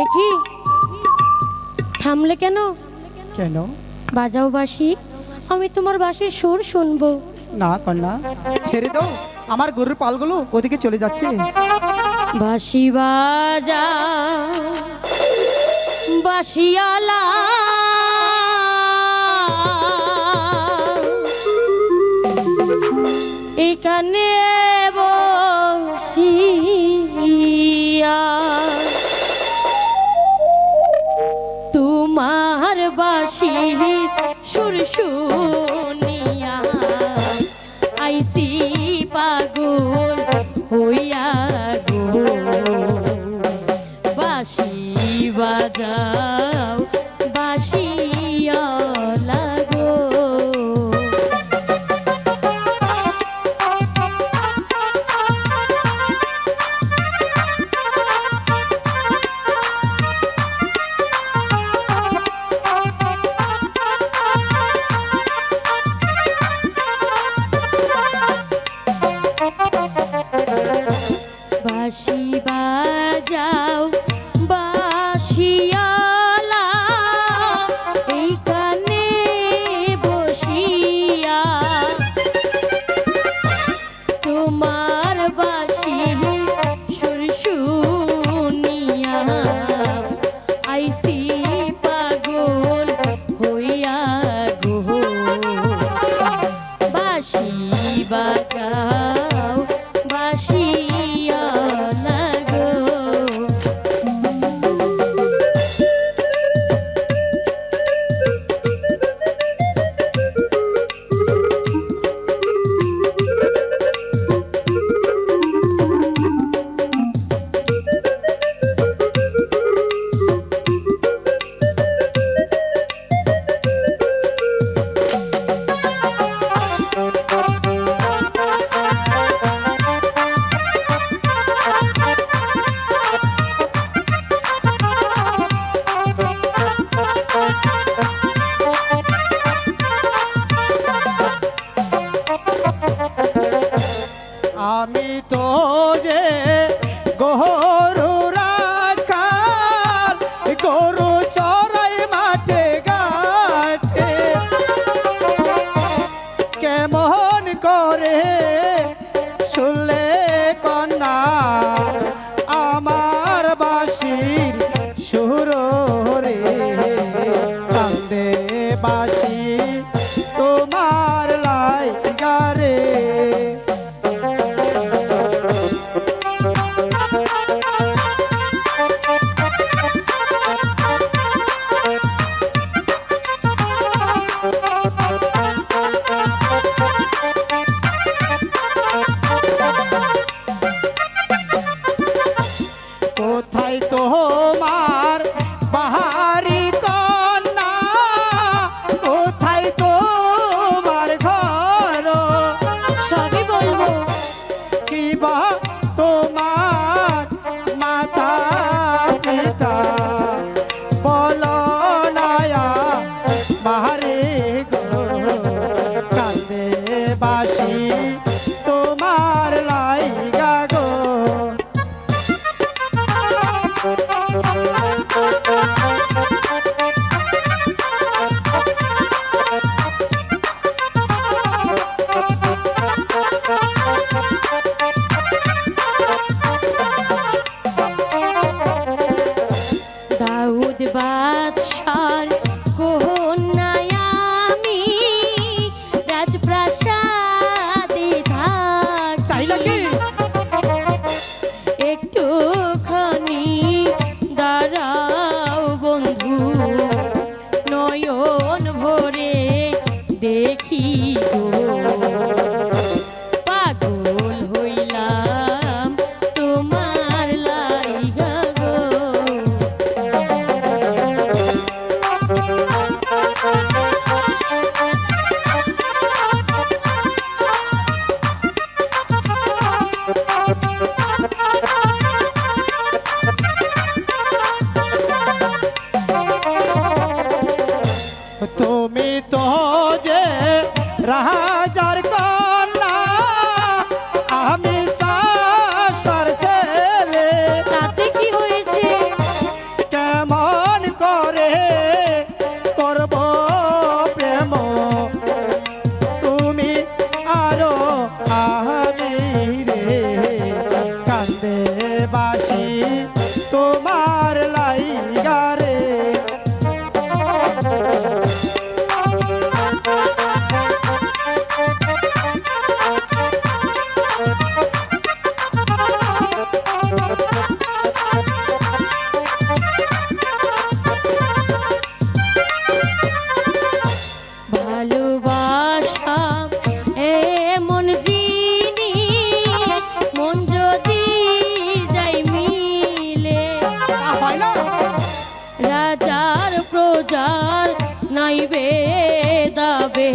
একি? থামলে কেন? কেন? বাজাও বাসি আমি তোমার বাসির সুর শুনব। না কন্যা ছেড়ে দাও। আমার গরুর পালগুলো ওদিকে চলে যাচ্ছে। বাসি বাজা বাসিয়ালা এখানে পাগল হইয়া Vitória. ভালোবাসা এমন জিনিস মন যদি যাই মিলে। রাজার প্রজার নাই বেদাবে